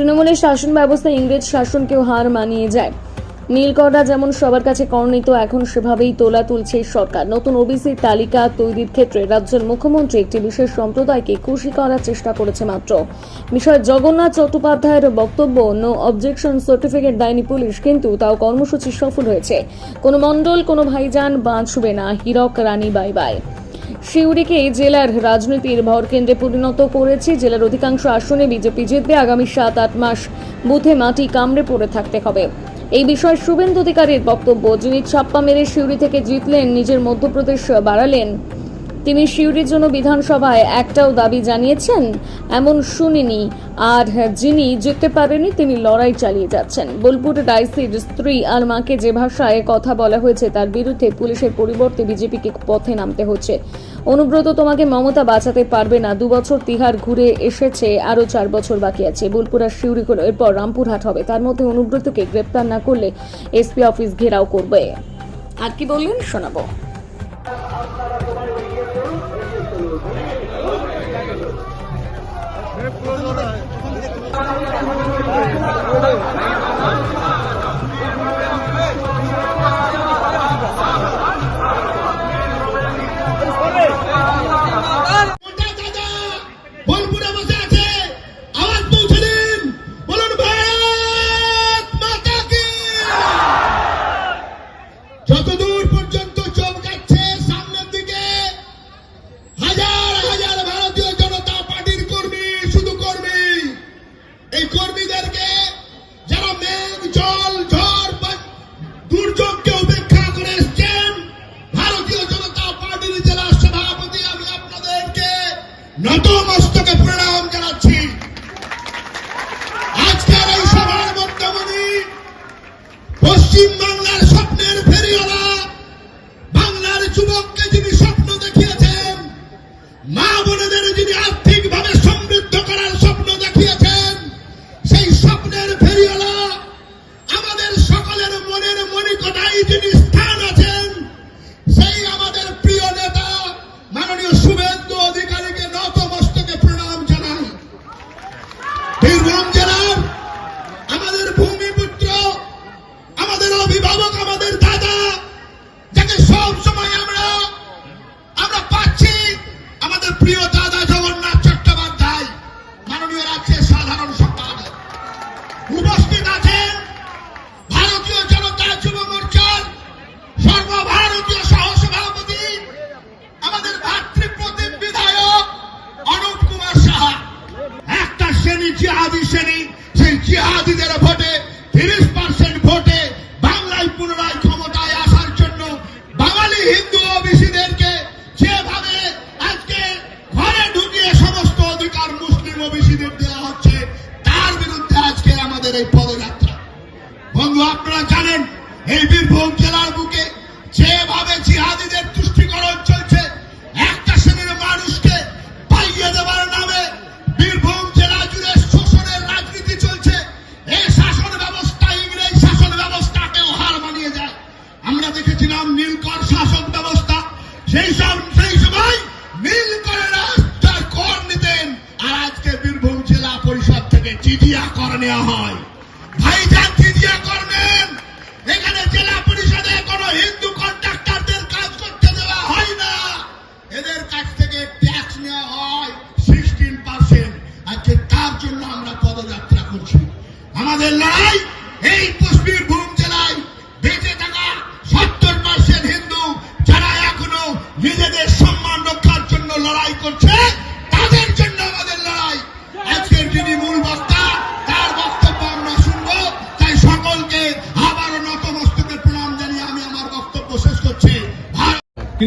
তৃণমূলের শাসন ব্যবস্থা ইংরেজ শাসনকেও হার মানিয়ে যায়। নীলকররা যেমন সবার কাছে করণিত, এখন সেভাবেই তোলা তুলছে সরকার। নতুন ওবিসির তালিকা তৈরির ক্ষেত্রে রাজ্যের মুখ্যমন্ত্রী একটি বিশেষ সম্প্রদায়কে খুশি করার চেষ্টা করেছে মাত্র। বিষয় জগন্নাথ চট্টোপাধ্যায়ের বক্তব্য নো অবজেকশন সার্টিফিকেট দেয়নি পুলিশ, কিন্তু তাও কর্মসূচি সফল হয়েছে। কোনো মণ্ডল, কোনো ভাইজান বাঁচবে না। হীরক, রানী বাই বাই শিউরিকে জেলার রাজনীতির ভরকেন্দ্রে পরিণত করেছে। জেলার অধিকাংশ আসনে বিজেপি জিতবে আগামী সাত, আট মাস। বুথে মাটি কামড়ে পড়ে থাকতে হবে। এই বিষয়ে শুভেন্দু অধিকারীর বক্তব্য। যিনি ছাপ্পা মেরে সিউড়ি থেকে জিতলেন, নিজের মধ্যপ্রদেশ বাড়ালেন। তিনি শিউরির জন্য বিধানসভায় একটাও দাবি জানিয়েছেন, এমন শুনিনি। আর যিনি জিততে পারেনি তিনি লড়াই চালিয়ে যাচ্ছেন। বোলপুর ডাইসির স্ত্রী আর মাকে যে ভাষায় কথা বলা হয়েছে, তার বিরুদ্ধে পুলিশের পরিবর্তে বিজেপিকে পথে নামতে হচ্ছে। অনুব্রত তোমাকে মমতা বাঁচাতে পারবে না। দু বছর তিহার ঘুরে এসেছে, আরও চার বছর বাকি আছে। বোলপুর আর শিউরি হলো এরপর রামপুরহাট হবে। তার মধ্যে অনুব্রতকে গ্রেপ্তার না করলে এসপি অফিস ঘেরাও করবে। আর কি বললেন শোনাবো।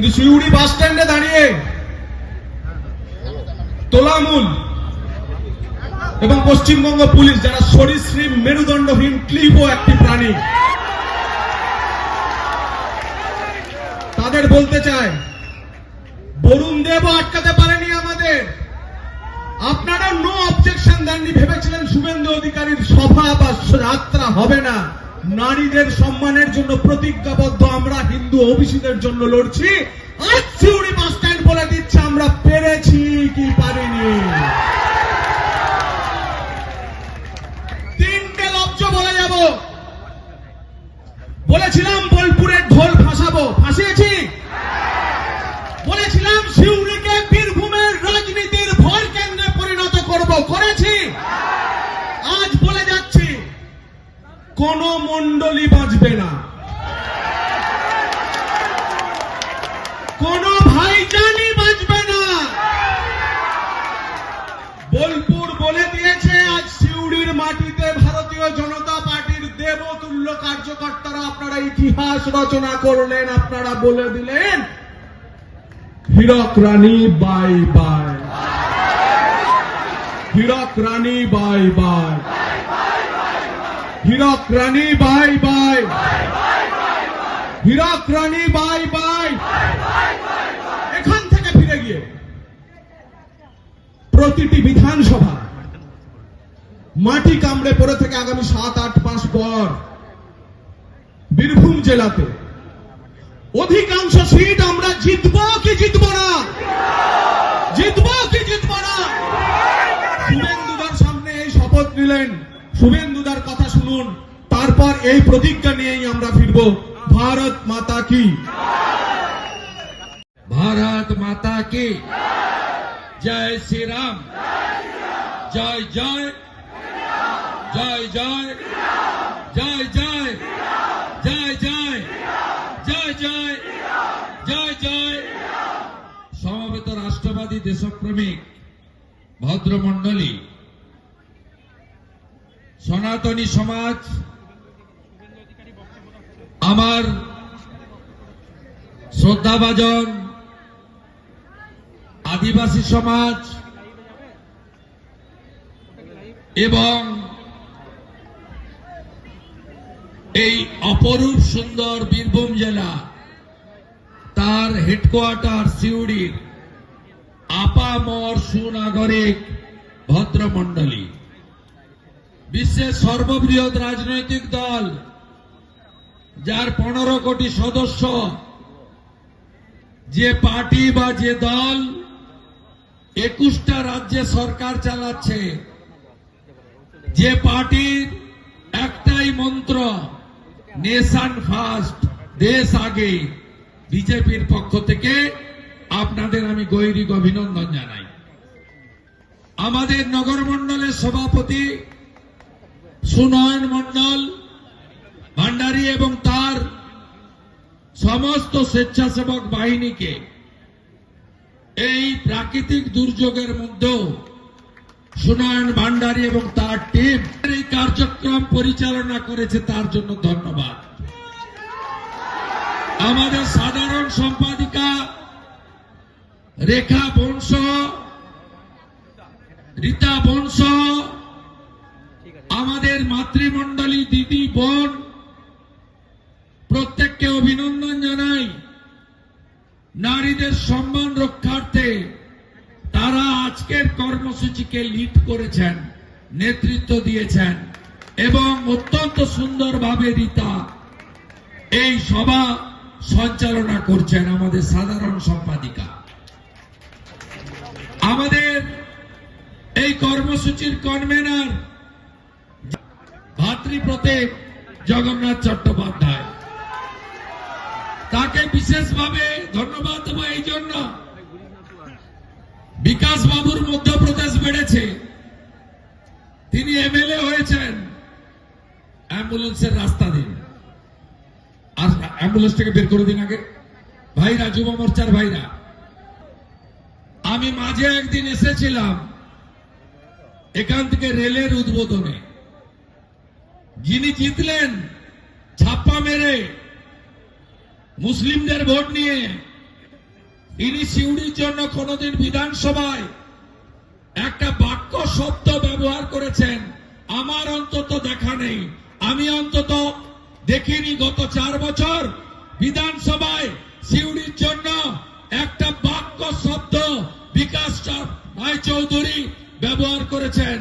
কিন্তু শিউড়ি বাস স্ট্যান্ডে দাঁড়িয়ে তোলামূল এবং পশ্চিমবঙ্গ পুলিশ, যারা সরীসৃপ, মেরুদণ্ডহীন ক্লিব একটি প্রাণী, তাদের বলতে চায় বরুণ দেবও আটকাতে পারেনি আমাদের। আপনারা নো অবজেকশন দেননি, ভেবেছিলেন শুভেন্দু অধিকারীর সভা বা যাত্রা হবে না। নারীদের সম্মানের জন্য প্রতিজ্ঞাবদ্ধ আমরা, হিন্দু অভিষেকের জন্য লড়ছি। আজ বাস স্ট্যান্ড বলে দিচ্ছে, আমরা পেরেছি কি পারিনি। তিনটে লব্জ বলে যাব। বলেছিলাম বোলপুরে ঢোল ফাঁসাবো ফাঁসিয়েছি বলেছিলাম শিউরিকে বীরভূমের রাজনীতির ভয় কেন্দ্রে পরিণত করব। কোন মন্ডলী বাঁচবে না। কোন ভাইজানি বাঁচবে না। বোলপুর বলে দিয়েছে, আজ সিউড়ির মাটিতে ভারতীয় জনতা পার্টির দেবতুল্য কার্যকর্তারা আপনারা ইতিহাস রচনা করলেন, আপনারা বলে দিলেন, Hirak Rani, bye bye. Hirak Rani, bye bye. Hirak Rani, bye bye. Hirak Rani, bye bye. এখান থেকে ফিরে গিয়ে প্রতিটি বিধানসভা মাটি কামড়ে পড়ে থেকে আগামী সাত, আট মাস পর বীরভূম জেলাতে অধিকাংশ সিট আমরা জিতবো কি জিতবো না? জিতবো কি জিতবো না? সামনে এই শপথ নিলেন। শুভেন্দুদার কথা শুনুন। তারপর এই প্রতিজ্ঞা নিয়েই আমরা ফিরব। ভারত মাতা কি? ভারত মাতা কি? জয় শ্রীরাম। জয় জয়। জয় জয়। জয় জয়। জয় জয়। জয় জয়। জয় জয়। সমবেত রাষ্ট্রবাদী দেশপ্রেমিক, ভদ্রমণ্ডলী সনাতনী সমাজ, আমার শ্রদ্ধাভাজন আদিবাসী সমাজ এবং এই অপরূপ সুন্দর বীরভূম জেলা, তার হেডকোয়ার্টার সিউড়ির আপামর সুনাগরিক ভদ্রমণ্ডলী। বিশ্বের সর্ববৃহৎ রাজনৈতিক দল, যার পনেরো কোটি সদস্য, যে পার্টি বা যে দল একুশটা রাজ্যে সরকার চালাচ্ছে, যে পার্টির একটাই মন্ত্র, নেশন ফার্স্ট দেশ আগে। বিজেপির পক্ষ থেকে আপনাদের আমি গৈরিক অভিনন্দন জানাই। আমাদের নগর মণ্ডলের সভাপতি সুনয়ন মন্ডল ভান্ডারী এবং তার সমস্ত স্বেচ্ছাসেবক বাহিনীকে এই প্রাকৃতিক দুর্যোগের মধ্যেও সুনয়ন, ভান্ডারী এবং তার টিম এই কার্যক্রম পরিচালনা করেছে তার জন্য ধন্যবাদ। আমাদের সাধারণ সম্পাদিকা রেখা বংশ, রীতা বংশ আমাদের মাতৃমণ্ডলী দিদি বোন, প্রত্যেককে অভিনন্দন জানাই। নারীদের সম্মান রক্ষার্থে তারা আজকের কর্মসূচিকে লিড করেছেন, নেতৃত্ব দিয়েছেন এবং অত্যন্ত সুন্দরভাবে রীতা এই সভা সঞ্চালনা করছেন আমাদের সাধারণ সম্পাদিকা। আমাদের এই কর্মসূচির কনভেনার ভাতৃপ্রতীক জগন্নাথ চট্টোপাধ্যায়। তাকে বিশেষভাবে ধন্যবাদ দেবো এই জন্য। বিকাশ বাবুর মধ্যপ্রদেশ বেড়েছে। তিনি এমএলএ হয়েছেন। অ্যাম্বুলেন্সের রাস্তা দিন আর অ্যাম্বুলেন্সটাকে বের করে দিন আগে। ভাইরা, যুব মোর্চার ভাইরা। আমি মাঝে একদিন এসেছিলাম এখান থেকে রেলের উদ্বোধনে। যিনি জিতলেন ছাপ্পা মেরে মুসলিমদের ভোট নিয়ে, তিনি সিউড়ির জন্য কোনদিন বিধানসভায় একটা বাক্য শব্দ ব্যবহার করেছেন, আমার অন্তত দেখা নেই। আমি অন্তত দেখিনি গত চার বছর বিধানসভায় সিউড়ির জন্য একটা বাক্য শব্দ বিকাশ রায় চৌধুরী ব্যবহার করেছেন।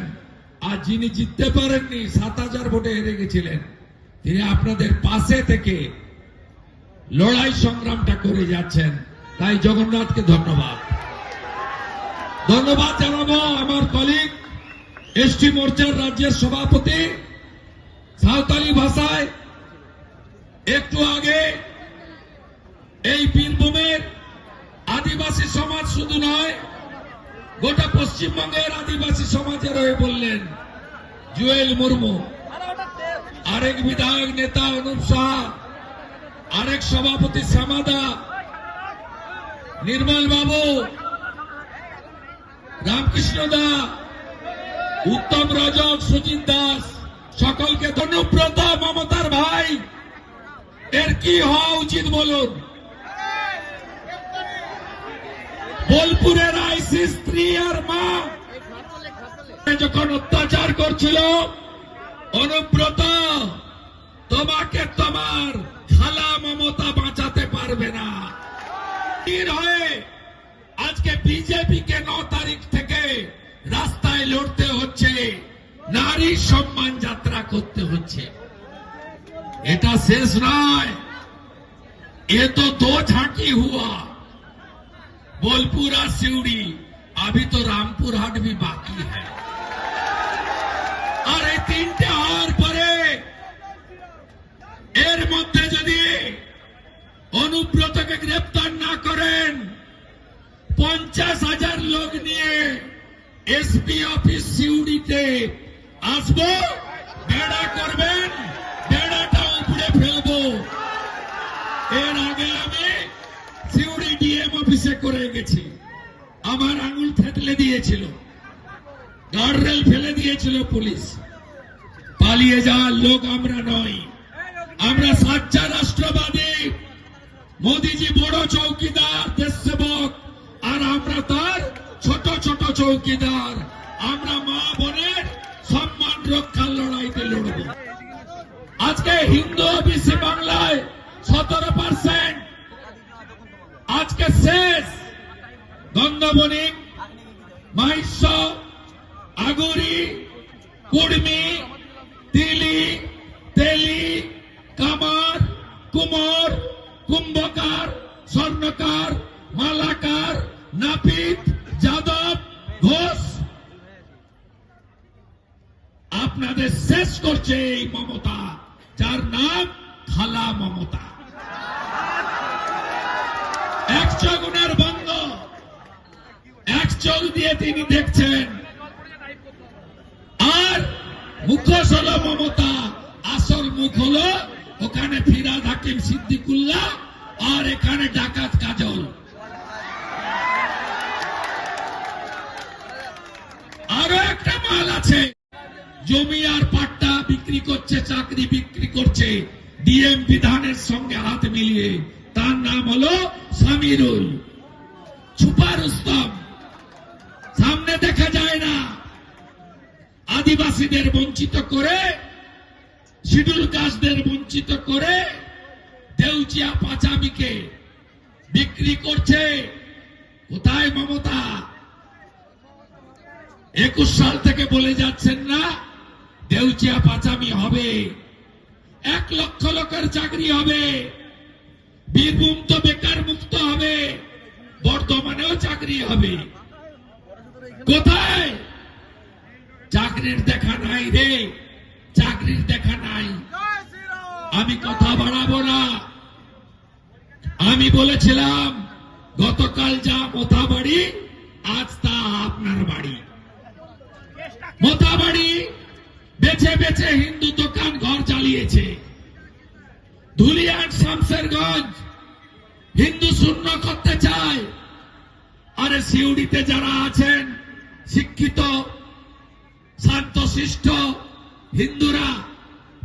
আর যিনি জিততে পারেননি, সাত হাজার ভোটে হেরে গেছিলেন। তিনি আপনাদের পাশে থেকে লড়াই সংগ্রামটা করে যাচ্ছেন। তাই জগন্নাথকে ধন্যবাদ। ধন্যবাদ জানাব আমার কলিগ এসটি মোর্চার রাজ্যের সভাপতি, সাঁওতালি ভাষায়। একটু আগে এই বীরভূমের আদিবাসী সমাজ শুধু নয় গোটা পশ্চিমবঙ্গের আদিবাসী সমাজে রয়ে বললেন জুয়েল মুর্মু। আরেক বিধায়ক নেতা অনুপ সাহা, আরেক সভাপতি শ্যামাদা, নির্মল বাবু, রামকৃষ্ণ দা, উত্তম রজক সুজিত দাস, সকলকে ধন্যব্রত মমতার ভাই। এর কি হওয়া উচিত বলুন? বোলপুরের আইসি স্ত্রী আর মা যখন অত্যাচার করছিল, অনুব্রত, তোমাকে তোমার খালা মমতা বাঁচাতে পারবে না। হয়ে আজকে বিজেপিকে ন তারিখ থেকে রাস্তায় লড়তে হচ্ছে, নারী সম্মান যাত্রা করতে হচ্ছে। এটা শেষ নয়। এ তো দো ঝাঁকি হুয়া। बोलपुर और सिवड़ी अभी तो रामपुर हाट भी बाकी है আর এই তিনটে হওয়ার পরে এর মধ্যে যদি অনুব্রতকে গ্রেপ্তার না করেন পঞ্চাশ হাজার লোক নিয়ে এসপি অফিস সিউড়িতে আসবো বেড়া করবেন করে গেছি। আমার আঙুল থেতলে দিয়েছিল। গার্ডরেল ফেলে দিয়েছিল পুলিশ। পালিয়ে যাওয়ার লোক আমরা নই। আমরা সাচ্চা রাষ্ট্রবাদী। মোদিজি বড় চৌকিদার দেশ সেবক আর আমরা তার ছোট ছোট চৌকিদার। আমরা মা বোনের সম্মান রক্ষার লড়াইতে লড়ব। আজকে হিন্দু ওবিসি বাংলায় সতেরো পার্সেন্ট আজকে শেষ। গঙ্গাবণিক মাহিষ্য আগুরি কুর্মি তিলি, তেলি, কামার, কুমোর, কুম্ভকার, স্বর্ণকার, মালাকার, নাপিত, যাদব, ঘোষ। আপনাদের শেষ করছে এই মমতা, যার নাম খালা মমতা। এক চোখ ওনার বন্ধ এক চোখ দিয়ে তিনি দেখছেন। আর মুখোশ হলো মমতা। আসল মুখ হলো ওখানে ফিরাদ হাকিম সিদ্দিকুল্লাহ আর এখানে ডাকাত কাজল। আরও একটা মাল আছে। জমি আর পাট্টা বিক্রি করছে, চাকরি বিক্রি করছে। ডিএম বিধানের সঙ্গে হাত মিলিয়ে। তার নাম হলো সামিরুল। ছুপার উস্তম সামনে দেখা যায় না। আদিবাসীদের বঞ্চিত করে শিডুল কাস্টদের বঞ্চিত করে দেউচিয়া পাচামিকে বিক্রি করছে। কোথায় মমতা? একুশ সাল থেকে বলে যাচ্ছেন না, দেউচিয়া পাচামি হবে। এক লক্ষ লোকের চাকরি হবে। বীরভূম তো বেকার মুক্ত হবে বর্ধমানেও চাকরি হবে। কোথায়? চাকরির দেখা নাই রে, চাকরির দেখা নাই। আমি কথা বাড়াবো না। আমি বলেছিলাম, গতকাল যা মোথা বাড়ি, আজ তা আপনার বাড়ি। মোথা বাড়ি বেছে বেছে হিন্দু দোকান ঘর চালিয়েছে। ধুলিয়ান শামসেরগঞ্জ হিন্দু শূন্য করতে চায়, আরে সিউড়িতে যারা আছেন, শিক্ষিত শান্ত শান্তশিষ্ট হিন্দুরা,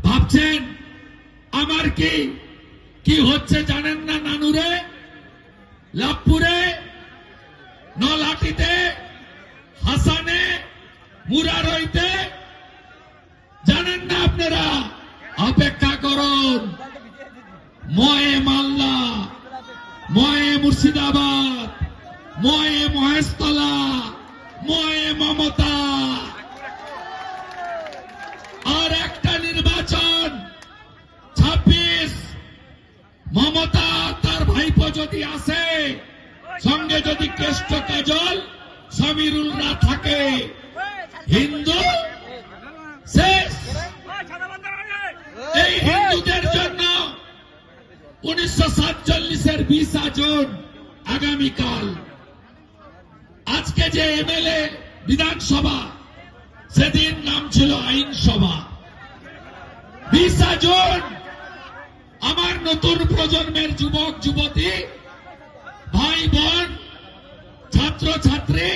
ভাবছেন আমার কি কি হচ্ছে জানেন না নানুরে? লাভপুরে নলাটিতে হাসানে, মুরারইতে? জানেন না আপনারা? অপেক্ষা করুন। ময়ে ময়ে মুর্শিদাবাদ। ময়ে মহেশতলা, ময়ে মমতা। আর একটা নির্বাচন, ছাব্বিশ। মমতা তার ভাইপো যদি আসে, সঙ্গে যদি কেষ্ট কাজল, সমীরুলরা থাকে। হিন্দু, শেষ। এই হিন্দুদের জন্য উনিশশো সাতচল্লিশের বিশা জুন আগামীকাল। আজকে যে এমএলএ বিধানসভা, সেদিন নাম ছিল আইনসভা। বিশা জুন, আমার নতুন প্রজন্মের যুবক, যুবতী, ভাই, বোন ছাত্র ছাত্রী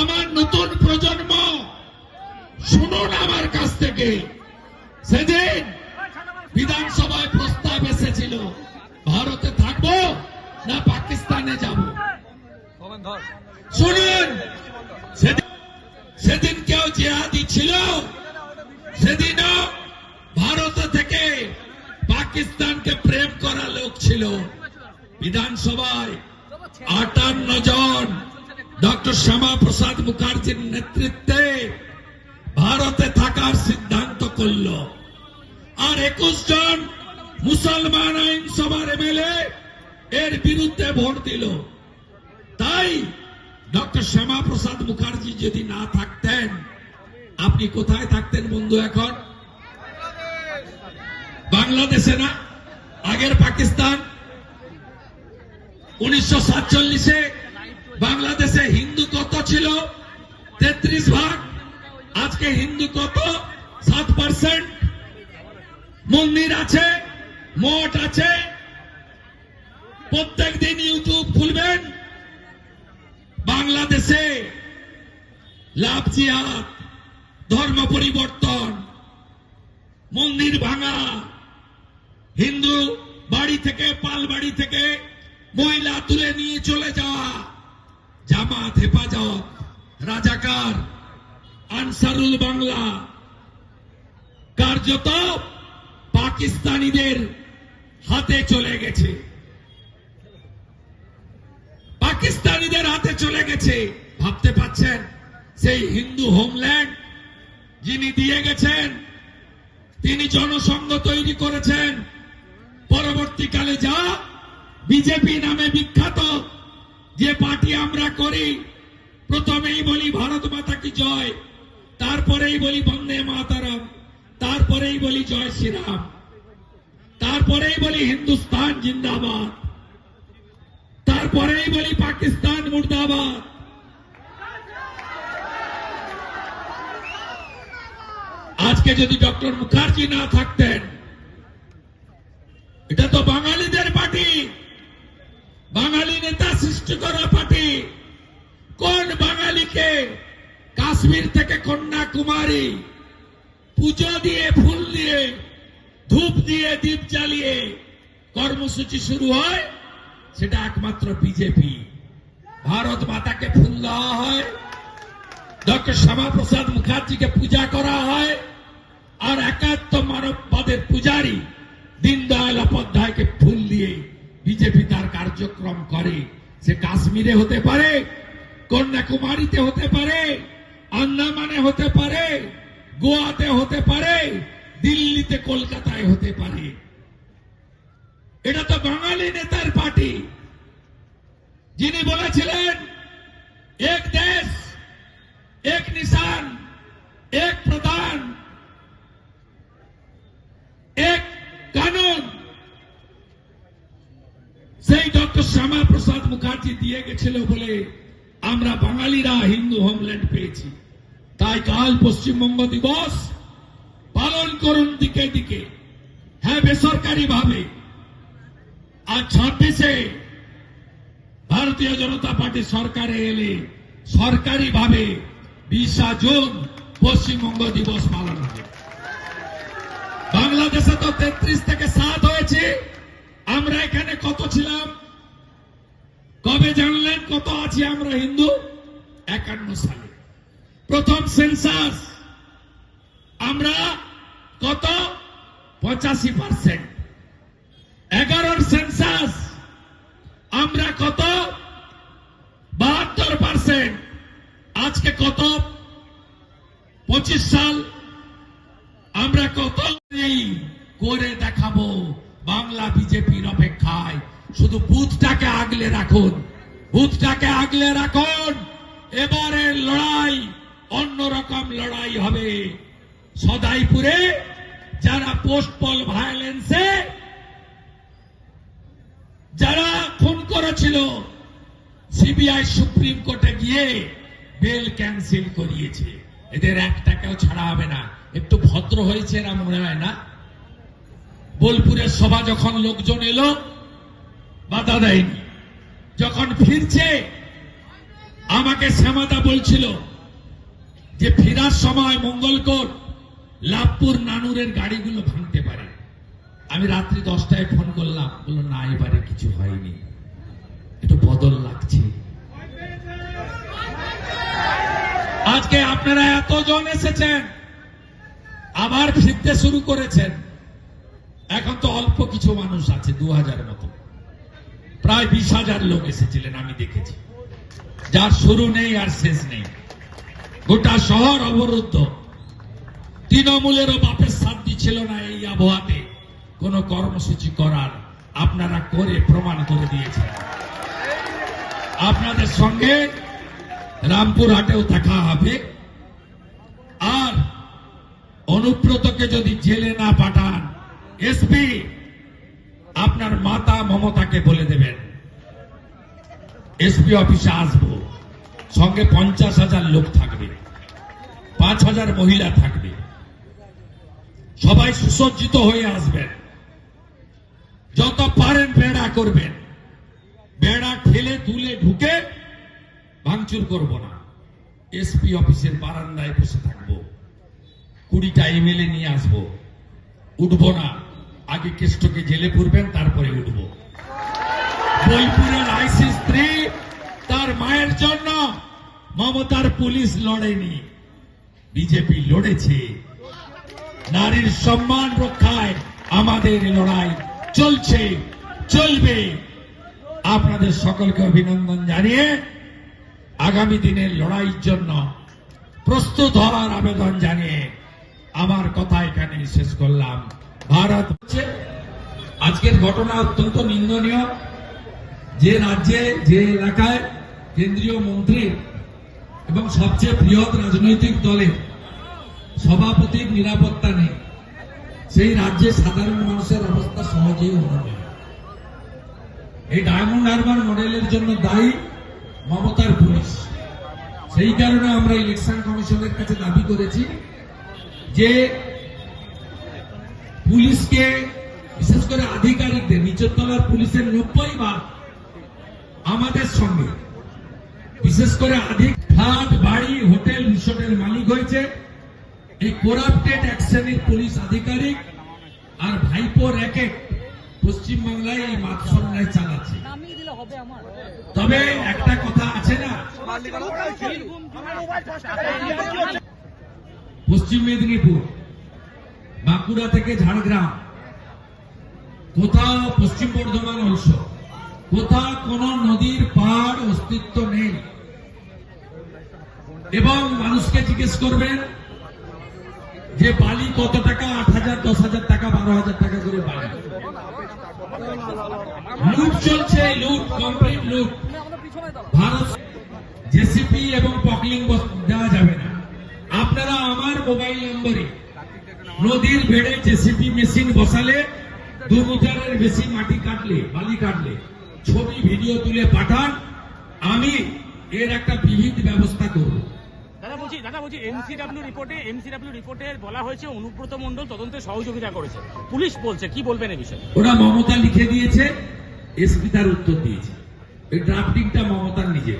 আমার নতুন প্রজন্ম, শুনুন আমার কাছ থেকে। সেদিন বিধানসভায় প্রস্তাব এসেছিল, ভারতে থাকব না পাকিস্তানে যাব? শুনুন, সেদিন কেউ জেহাদি ছিল, সেদিনও ভারত থেকে পাকিস্তানকে প্রেম করা লোক ছিল। বিধানসভায় আটান্ন জন ডক্টর শ্যামা প্রসাদ মুখার্জির নেতৃত্বে ভারতে থাকার সিদ্ধান্ত করল। আর একুশ জন মুসলমান আইনসভার এমএলএ এর বিরুদ্ধে ভোট দিল। তাই ডক্টর শ্যামা প্রসাদ মুখার্জি যদি না থাকতেন, আপনি কোথায় থাকতেন বন্ধু এখন? বাংলাদেশে না? আগের পাকিস্তান? উনিশশো সাতচল্লিশে বাংলাদেশে হিন্দু কত ছিল? তেত্রিশ ভাগ। আজকে হিন্দু কত? সাত পার্সেন্ট মন্দির আছে, মঠ আছে। প্রত্যেক দিন ইউটিউব খুলবেন। বাংলাদেশে লাভ জিহাদ, ধর্ম পরিবর্তন, মন্দির ভাঙা, হিন্দু বাড়ি থেকে, পাল বাড়ি থেকে মহিলা তুলে নিয়ে চলে যাওয়া, জামাত হেফাজত, রাজাকার, আনসারুল বাংলা, কার্যত পাকিস্তানিদের হাতে চলে গেছে। পাকিস্তানিদের হাতে চলে গেছে। ভাবতে পাচ্ছেন, সেই হিন্দু হোমল্যান্ড যিনি দিয়ে গেছেন, তিনি জনসংঘ তৈরি করেছেন। পরবর্তীকালে যা বিজেপি নামে বিখ্যাত, যে পার্টি আমরা করি, প্রথমেই বলি ভারত মাতা কি জয়, তারপরেই বলি বন্দে মাতারাম, তারপরেই বলি জয় শ্রীরাম। তারপরেই বলি হিন্দুস্তান জিন্দাবাদ। তারপরেই বলি পাকিস্তান মুর্দাবাদ। আজকে যদি ডক্টর মুখার্জি না থাকতেন, এটা তো বাঙালিদের পার্টি। বাঙালি নেতা সৃষ্টি করা পার্টি। কোন বাঙালিকে কাশ্মীর থেকে কন্যাকুমারী পুজো দিয়ে, ফুল দিয়ে ধূপ দিয়ে দীপ জ্বালিয়ে কর্মসূচি শুরু হয়, সেটা একমাত্র বিজেপি। ভারত মাতাকে ফুল দেওয়া হয়, ডক্টর শ্যামাপ্রসাদ মুখার্জিকে পূজা করা হয়, আর একাত্ম মানববাদের পূজারী দীনদয়াল উপাধ্যায়কে ফুল দিয়ে বিজেপি তার কার্যক্রম করে। সে কাশ্মীরে হতে পারে, কন্যাকুমারীতে হতে পারে, আন্দামানে হতে পারে, গোয়াতে হতে পারে দিল্লিতে কলকাতায় হতে পারে। এটা তো বাঙালি নেতার পার্টি। যিনি বলেছিলেন, এক দেশ, এক নিশান, এক প্রধান, এক কানুন। সেই ডক্টর শ্যামা প্রসাদ মুখার্জি দিয়ে গেছিল বলে আমরা বাঙালিরা হিন্দু হোমল্যান্ড পেয়েছি। তাই কাল পশ্চিমবঙ্গ দিবস করুন দিকে দিকে। হ্যাঁ বেসরকারি ভাবে আর ছাব্বিশে ভারতীয় জনতা পার্টি সরকারে এলে সরকারি ভাবে বিশা জুন পশ্চিমবঙ্গ দিবস পালন হবে। বাংলাদেশে তো তেত্রিশ থেকে সাত হয়েছে। আমরা এখানে কত ছিলাম? কবে জানলেন কত আছি আমরা হিন্দু? একান্ন সালে। প্রথম সেন্সাস। আমরা কত? পঁচাশি পার্সেন্ট। এগারোর সেন্সাস, আমরা কত? বাহাত্তর পার্সেন্ট। আজকে কত? পঁচিশ সাল। আমরা কত করে দেখাবো বাংলা বিজেপির অপেক্ষায়। শুধু বুথটাকে আগলে রাখুন, বুথটাকে আগলে রাখুন। এবারের লড়াই অন্যরকম লড়াই হবে। সদাইপুরে যারা পোস্ট পল ভায়োলেন্সে, যারা খুন করেছিল, সিবিআই সুপ্রিম কোর্টে গিয়ে বেল ক্যান্সেল করিয়েছে। এদের এক টাকাও ছাড়া হবে না। একটু ভদ্র হয়েছে এরা, মনে হয় না? বোলপুরের সভা যখন লোকজন এলো, বাধা দেয়নি। যখন ফিরছে, আমাকে শ্যামাদা বলছিল যে, ফেরার সময় মঙ্গলকোট লাভপুর নানুরের গাড়িগুলো ভাঙতে পারে। আমি রাত্রি দশটায় ফোন করলাম, বলল, না, এবারে কিছু হয়নি। একটু বদল লাগছে। আজকে আপনারা এতজন এসেছেন, আবার ফিরতে শুরু করেছেন। এখন তো অল্প কিছু মানুষ আছে, দু হাজার মতো। প্রায় বিশ হাজার লোক এসেছিলেন, আমি দেখেছি। যার শুরু নেই আর শেষ নেই। গোটা শহর অবরুদ্ধ। তৃণমূলেরও বাপের শান্তি ছিল না এই আবহাওয়াতে। কোন কর্মসূচি করার আপনারা করে প্রমাণ করে দিয়েছেন। আপনাদের সঙ্গে রামপুরহাটেও দেখা হবে। আর অনুব্রতকে যদি জেলে না পাঠান, এসপি আপনার মাতা মমতাকে বলে দেবেন। এসপি অফিসে আসব। সঙ্গে পঞ্চাশ হাজার লোক থাকবে। পাঁচ হাজার মহিলা থাকবে। সবাই সুসজ্জিত হয়ে আসবেন। যত পারেন বেড়া করবেন। বেড়া ঠেলে তুলে ঢুকে ভাঙচুর করব না। এসপি অফিসের বারান্দায় বসে থাকব। কুড়িটা এমএলএ নিয়ে আসব। উঠবো না। আগে কেষ্টকে জেলে পুরবেন, তারপরে উঠবো। বোলপুরের আইসি স্ত্রী তার মায়ের জন্য মমতার পুলিশ লড়েনি। বিজেপি লড়েছে। নারীর সম্মান রক্ষায় আমাদের লড়াই চলছে, চলবে। আপনাদের সকলকে অভিনন্দন জানিয়ে আগামী দিনের লড়াইয়ের জন্য প্রস্তুত হওয়ার আবেদন জানিয়ে আমার কথা এখানে শেষ করলাম। ভারত হচ্ছে আজকের ঘটনা অত্যন্ত নিন্দনীয়। যে রাজ্যে, যে এলাকায় কেন্দ্রীয় মন্ত্রী এবং সবচেয়ে বৃহৎ রাজনৈতিক দলের সভাপতির নিরাপত্তা নেই। সেই রাজ্যে সাধারণ মানুষের অবস্থা সহজেই উন্নতি। এই ডায়মন্ড হারবার মডেলের জন্য দায়ী মমতার পুলিশ। সেই কারণে আমরা ইলেকশন কমিশনের কাছে দাবি করেছি যে পুলিশকে, বিশেষ করে আধিকারিকদের নিচের তলার পুলিশের নব্বই ভাগ আমাদের সঙ্গে, বিশেষ করে আধিক ফ্ল্যাট, বাড়ি, হোটেল, রিসোর্টের মালিক হয়েছে। এই করাপ্টেড এক শ্রেণির পুলিশ আধিকারিক আর ভাইপো র্যাকেট পশ্চিমবাংলায় এই মাতসন্যায় চালাচ্ছে। তবে একটা কথা আছে না? পশ্চিম মেদিনীপুর, বাঁকুড়া থেকে ঝাড়গ্রাম, কোথাও পশ্চিম বর্ধমান অংশ, কোথাও কোন নদীর পাড় অস্তিত্ব নেই। এবং মানুষকে জিজ্ঞেস করবেন যে বালি কত টাকা? আট হাজার, দশ হাজার টাকা, বারো হাজার টাকা করে বালি। লুট চলছে, লুট, কমপ্লিট লুট। ভারত জেসিপি এবং পকলিং দেওয়া যাবে না। আপনারা আমার মোবাইল নম্বরে নদীর বেড়ে জেসিপি মেশিন বসালে, দু মিটারের বেশি মাটি কাটলে, বালি কাটলে, ছবি, ভিডিও তুলে পাঠান। আমি এর একটা বিহিত ব্যবস্থা করব। দাদা বলছি দাদা বলছি এমসিডাব্লিউ রিপোর্টে এমসিডাব্লিউ রিপোর্টে বলা হয়েছে, অনুব্রত মণ্ডল তদন্তে সহযোগিতা করেছে। পুলিশ বলছে, কি বলবেন এই বিষয়ে? ওরা মমতা লিখে দিয়েছে এসপি তার উত্তর দিয়েছে। এই ড্রাফটিংটা মমতার নিজে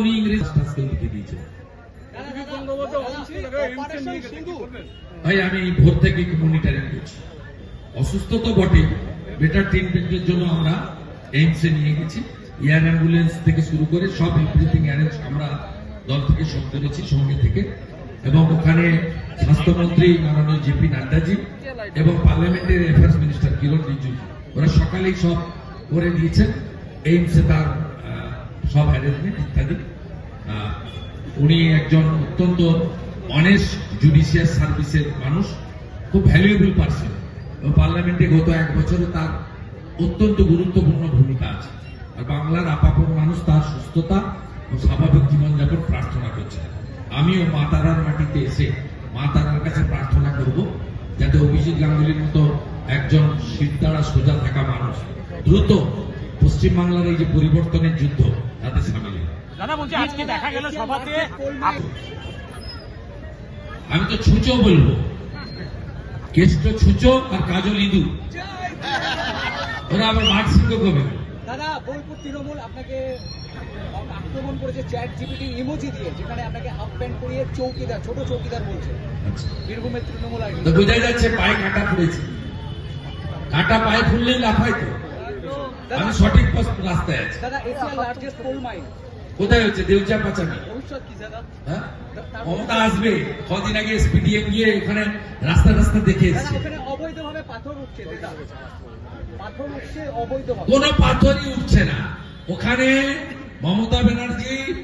উনি ইংরেজ লিখে ভাই, আমি ভোর থেকে মনিটরিং করছি। অসুস্থ তো বটে বেটার ট্রিটমেন্টের জন্য আমরা এইমসে নিয়ে গেছি। এয়ার অ্যাম্বুলেন্স থেকে শুরু করে সব এভরিথিং অ্যারেঞ্জ আমরা দল থেকে সব করেছি সঙ্গে থেকে। এবং ওখানে স্বাস্থ্যমন্ত্রী মাননীয় জেপি নাড্ডাজি এবং পার্লামেন্টের অ্যাফেয়ার্স মিনিস্টার কিরণ রিজিজু, ওরা সকালেই সব করে দিয়েছেন। এইমসে তার সব অ্যারেঞ্জমেন্ট ইত্যাদি। উনি একজন অত্যন্ত অনেস্ট জুডিশিয়াল সার্ভিসের মানুষ, খুব ভ্যালুয়েবল পার্সন এবং পার্লামেন্টে গত এক বছরে তার অত্যন্ত গুরুত্বপূর্ণ ভূমিকা আছে। আর বাংলার আপাপন মানুষ, তার সুস্থতা স্বাভাবিক জীবনযাপন প্রার্থনা করছে আমিও মা তারার মাটিতে এসে মা তারার কাছে প্রার্থনা করব যাতে অভিজিৎ গাঙ্গুলির মতো একজন শিরদাঁড়া সোজা থাকা মানুষ দ্রুত পশ্চিমবাংলার এই যে পরিবর্তনের যুদ্ধ তাতে সামিল। দাদা বলছি আজকে দেখা গেল সভাতে আমি তো ছুচো বলব। কেষ্ট ছুচো আর কাজল ইঁদু ওরা আবার মার্কসিংহ কবে দাদা বোলপুর তৃণমূল আপনাকে আক্রমণ করেছে চ্যাট জিপিটি ইমোজি দিয়ে যেখানে আপনাকে হাফ প্যান্ট পরিয়ে চৌকিদার ছোট চৌকিদার বলছে। আচ্ছা। বীরভূমের তৃণমূল আইডি। তো বোঝাই যাচ্ছে পায়ে কাটা ফুলেছে। কাটা পায়ে ফুললেই লাফাই তো। আমি সঠিক পথ- রাস্তায় আছি। দাদা এশিয়ার লার্জেস্ট কোল মাইন কোথায় হচ্ছে? দেউচা পাচামি কি হ্যাঁ? ক্ষমতা আসবে। কদিন আগে এসপিডিএম গিয়ে ওখানে রাস্তা রাস্তা দেখে এসছে অবৈধভাবে পাথর উঠছে পাথর উঠছে অবৈধভাবে। কোন পাথরই উঠছে না। ওখানে মমতা ব্যানার্জি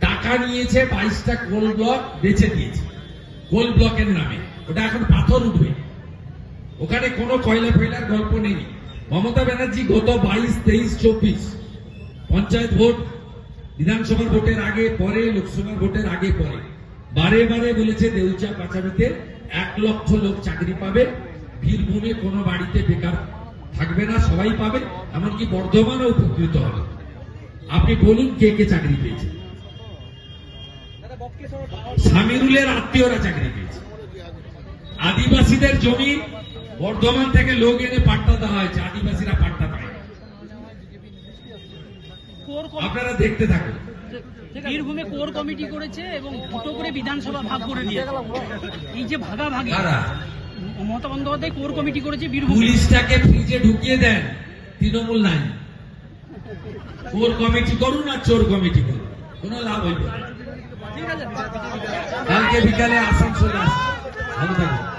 টাকা নিয়েছে বাইশটা কোল ব্লক বেচে দিয়েছে। কোল ব্লকের নামে। ওটা এখন পাথর উঠবে। ওখানে কোনো কয়লা ফয়লার গল্প নেই। মমতা ব্যানার্জি গত বাইশ, তেইশ, চব্বিশ পঞ্চায়েত ভোট, বিধানসভার ভোটের আগে পরে, লোকসভার ভোটের আগে পরে, বারে বারে বলেছে দেউচা পাচামিতে এক লক্ষ লোক চাকরি পাবে। বীরভূমে কোনো বাড়িতে বেকার থাকবে না, সবাই পাবে, এমনকি বর্ধমানও উপকৃত হবে। আপনি বলুন কে কে চাকরি পেয়েছে। সামিরুলের আত্মীয়রা চাকরি পেয়েছে। আদিবাসীদের জমি বর্ধমান থেকে লোক এনে পাট্টা দেওয়া হয়েছে আদিবাসীরা পাট্টা পায় আপনারা দেখতে থাকুন। বীরভূমে কোর কমিটি করেছে এবং দুটো করে বিধানসভা ভাগ করে দিয়েছে এই যে ভাগাভাগি মমতা বন্দ্যোপাধ্যায় কোর কমিটি করেছে বীরভূমে। পুলিশটাকে ফ্রিজে ঢুকিয়ে দেন তৃণমূল নাই ফোর কমিটি করুন আর চোর কমিটি করুন। কোন লাভ হইবে কালকে বিকালে আসানসোলে আসবে ভালো থাকবে